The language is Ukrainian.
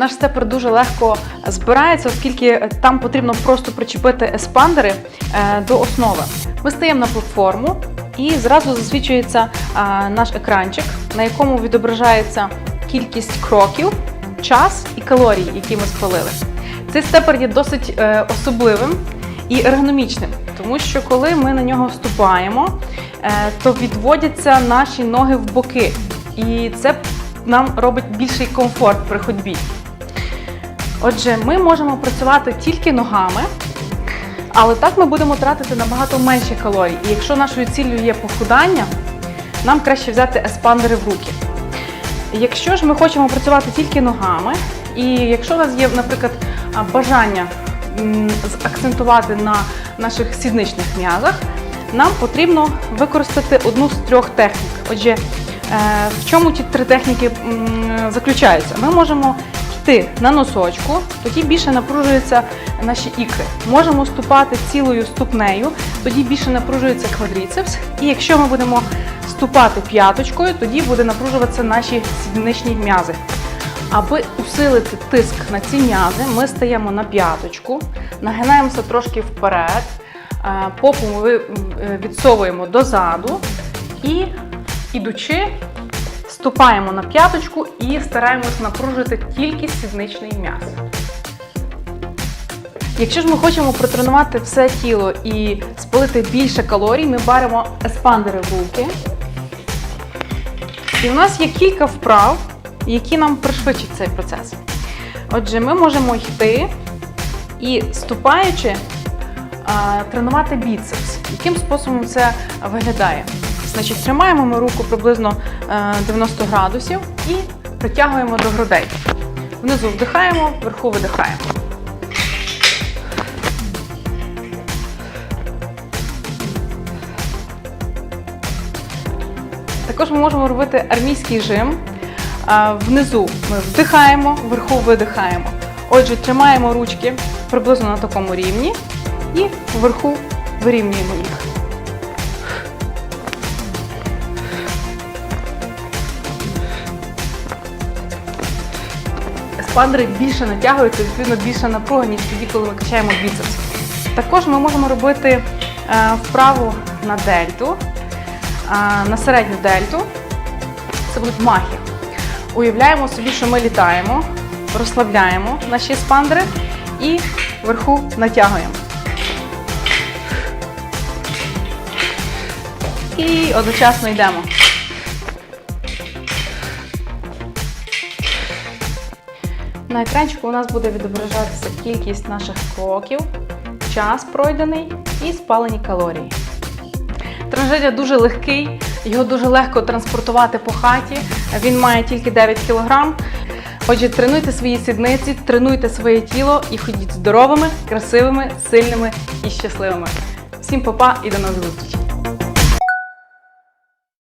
Наш степер дуже легко збирається, оскільки там потрібно просто причепити еспандери е, до основи. Ми стаємо на платформу і зразу засвічується е, наш екранчик, на якому відображається кількість кроків, час і калорії, які ми спалили. Цей степер є досить е, особливим і ергономічним, тому що коли ми на нього вступаємо, е, то відводяться наші ноги в боки, і це нам робить більший комфорт при ходьбі. Отже, ми можемо працювати тільки ногами, але так ми будемо тратити набагато менше калорій. І якщо нашою ціллю є похудання, нам краще взяти еспандери в руки. Якщо ж ми хочемо працювати тільки ногами, і якщо у нас є, наприклад, бажання акцентувати на наших сідничних м'язах, нам потрібно використати одну з трьох технік. Отже, е, в чому ті три техніки заключаються? Ми можемо йти на носочку, тоді більше напружуються наші ікри. Можемо ступати цілою ступнею, тоді більше напружується квадріцепс. І якщо ми будемо ступати п'яточкою, тоді буде напружуватися наші сідничні м'язи. Аби усилити тиск на ці м'язи, ми стаємо на п'яточку, нагинаємося трошки вперед, е, попу ми е, відсовуємо дозаду і, ідучи, ступаємо на п'яточку і стараємось напружити тільки сідничний м'яз. Якщо ж ми хочемо протренувати все тіло і спалити більше калорій, ми беремо еспандери в руки. І в нас є кілька вправ, які нам пришвидшать цей процес. Отже, ми можемо йти і ступаючи, тренувати біцепс. Яким способом це виглядає? Значить, тримаємо ми руку приблизно е, 90 градусів і притягуємо до грудей. Внизу вдихаємо, вверху видихаємо. Також ми можемо робити армійський жим. Внизу ми вдихаємо, вверху видихаємо. Отже, тримаємо ручки приблизно на такому рівні і вверху вирівнюємо їх. Еспандери більше натягуються, відповідно більше напруга, ніж тоді, коли ми качаємо біцепс. Також ми можемо робити е, вправу на дельту, е, на середню дельту. Це будуть махи. Уявляємо собі, що ми літаємо, розслабляємо наші еспандери і вверху натягуємо. І одночасно йдемо. На екранчику у нас буде відображатися кількість наших кроків, час пройдений і спалені калорії. Тренажер дуже легкий, його дуже легко транспортувати по хаті. Він має тільки 9 кг. Отже, тренуйте свої сідниці, тренуйте своє тіло і ходіть здоровими, красивими, сильними і щасливими. Всім па-па і до нових зустрічей!